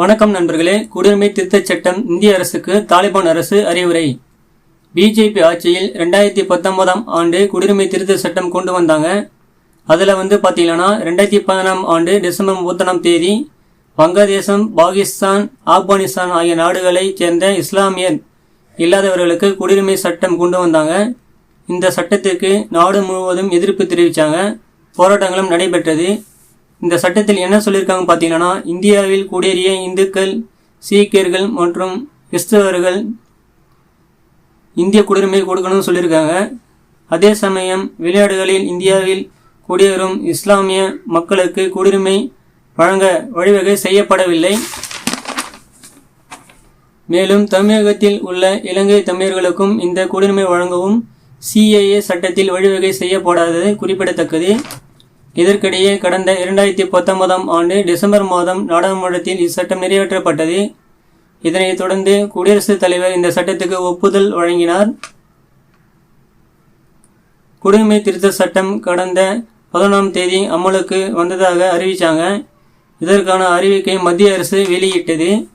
வணக்கம் நண்பர்களே. குடியுரிமை திருத்தச் சட்டம் இந்திய அரசுக்கு தாலிபான் அரசு அறிவுரை. பிஜேபி ஆட்சியில் ரெண்டாயிரத்தி பத்தொன்பதாம் ஆண்டு குடியுரிமை திருத்த சட்டம் கொண்டு வந்தாங்க. அதில் வந்து பார்த்தீங்கன்னா ரெண்டாயிரத்தி பதினாம் ஆண்டு டிசம்பர் முப்பத்தொன்னாம் தேதி வங்கதேசம் பாகிஸ்தான் ஆப்கானிஸ்தான் ஆகிய நாடுகளைச் சேர்ந்த இஸ்லாமியர் இல்லாதவர்களுக்கு குடியுரிமை சட்டம் கொண்டு வந்தாங்க. இந்த சட்டத்திற்கு நாடு முழுவதும் எதிர்ப்பு தெரிவித்தாங்க போராட்டங்களும் நடைபெற்றது. இந்த சட்டத்தில் என்ன சொல்லியிருக்காங்க பார்த்தீங்கன்னா இந்தியாவில் குடியேறிய இந்துக்கள் சீக்கியர்கள் மற்றும் கிறிஸ்தவர்கள் இந்திய குடியுரிமை கொடுக்கணும்னு சொல்லியிருக்காங்க. அதே சமயம் வெளிநாடுகளில் இந்தியாவில் குடியேறும் இஸ்லாமிய மக்களுக்கு குடியுரிமை வழங்க வழிவகை செய்யப்படவில்லை. மேலும் தமிழகத்தில் உள்ள இலங்கை தமிழர்களுக்கும் இந்த குடியுரிமை வழங்கவும் சிஏஏ சட்டத்தில் வழிவகை செய்யப்படாதது குறிப்பிடத்தக்கது. இதற்கிடையே கடந்த இரண்டாயிரத்தி பத்தொன்பதாம் ஆண்டு டிசம்பர் மாதம் நாடாளுமன்றத்தில் இச்சட்டம் நிறைவேற்றப்பட்டது. இதனைத் தொடர்ந்து குடியரசுத் தலைவர் இந்த சட்டத்துக்கு ஒப்புதல் வழங்கினார். குடியுரிமை திருத்த சட்டம் கடந்த பதினொன்றாம் தேதி அமலுக்கு வந்ததாக அறிவித்தாங்க இதற்கான அறிவிக்கை மத்திய அரசு வெளியிட்டது.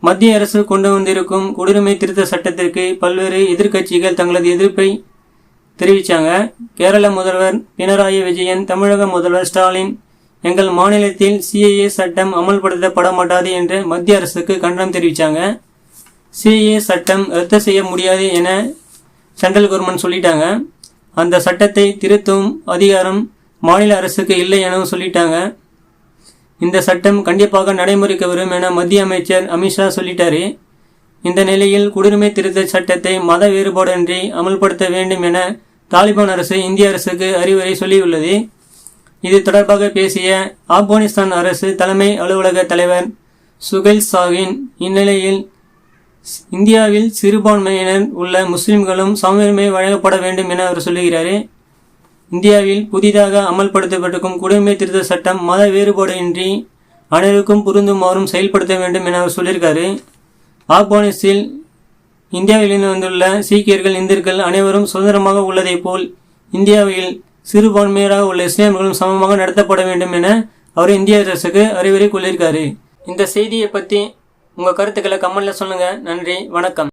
மத்திய அரசு கொண்டு வந்திருக்கும் குடியுரிமை திருத்த சட்டத்திற்கு பல்வேறு எதிர்க்கட்சிகள் தங்களது எதிர்ப்பை தெரிவித்தாங்க கேரள முதல்வர் பினராயி விஜயன் தமிழக முதல்வர் ஸ்டாலின் எங்கள் மாநிலத்தில் சிஏஏ சட்டம் அமல்படுத்தப்பட மாட்டாது என்று மத்திய அரசுக்கு கண்டனம் தெரிவித்தாங்க சிஏஏ சட்டம் ரத்து செய்ய முடியாது என சென்ட்ரல் கவர்மெண்ட் சொல்லிட்டாங்க. அந்த சட்டத்தை திருத்தும் அதிகாரம் மாநில அரசுக்கு இல்லை எனவும் சொல்லிட்டாங்க. இந்த சட்டம் கண்டிப்பாக நடைமுறைக்கு வரும் என மத்திய அமைச்சர் அமித்ஷா சொல்லிட்டாரு. இந்த நிலையில் குடியுரிமை திருத்த சட்டத்தை மத வேறுபாடின்றி அமல்படுத்த வேண்டும் என தாலிபான் அரசு இந்திய அரசுக்கு அறிவுரை சொல்லியுள்ளது. இது தொடர்பாக பேசிய ஆப்கானிஸ்தான் அரசு தலைமை அலுவலக தலைவர் சுகைல் சாகின் இந்நிலையில் இந்தியாவில் சிறுபான்மையினர் உள்ள முஸ்லிம்களும் சமயுரிமை வழங்கப்பட வேண்டும் என அவர் சொல்லுகிறார். இந்தியாவில் புதிதாக அமல்படுத்தப்பட்டிருக்கும் குடியுரிமை திருத்த சட்டம் மத வேறுபாடின்றி அனைவருக்கும் பொருந்துமாறும் செயல்படுத்த வேண்டும் என அவர் சொல்லியிருக்காரு. ஆப்கானிஸ்தில் இந்தியாவிலிருந்து வந்துள்ள சீக்கியர்கள் இந்தியர்கள் அனைவரும் சுதந்திரமாக உள்ளதைப் போல் இந்தியாவில் சிறுபான்மையராக உள்ள இஸ்லாமியர்களும் சமமாக நடத்தப்பட வேண்டும் என அவர் இந்திய அரசுக்கு அறிவுரை கொள்ளியிருக்காரு இந்த செய்தியை பற்றி உங்கள் கருத்துக்களை கமெண்ட்ல சொல்லுங்கள் நன்றி. வணக்கம்.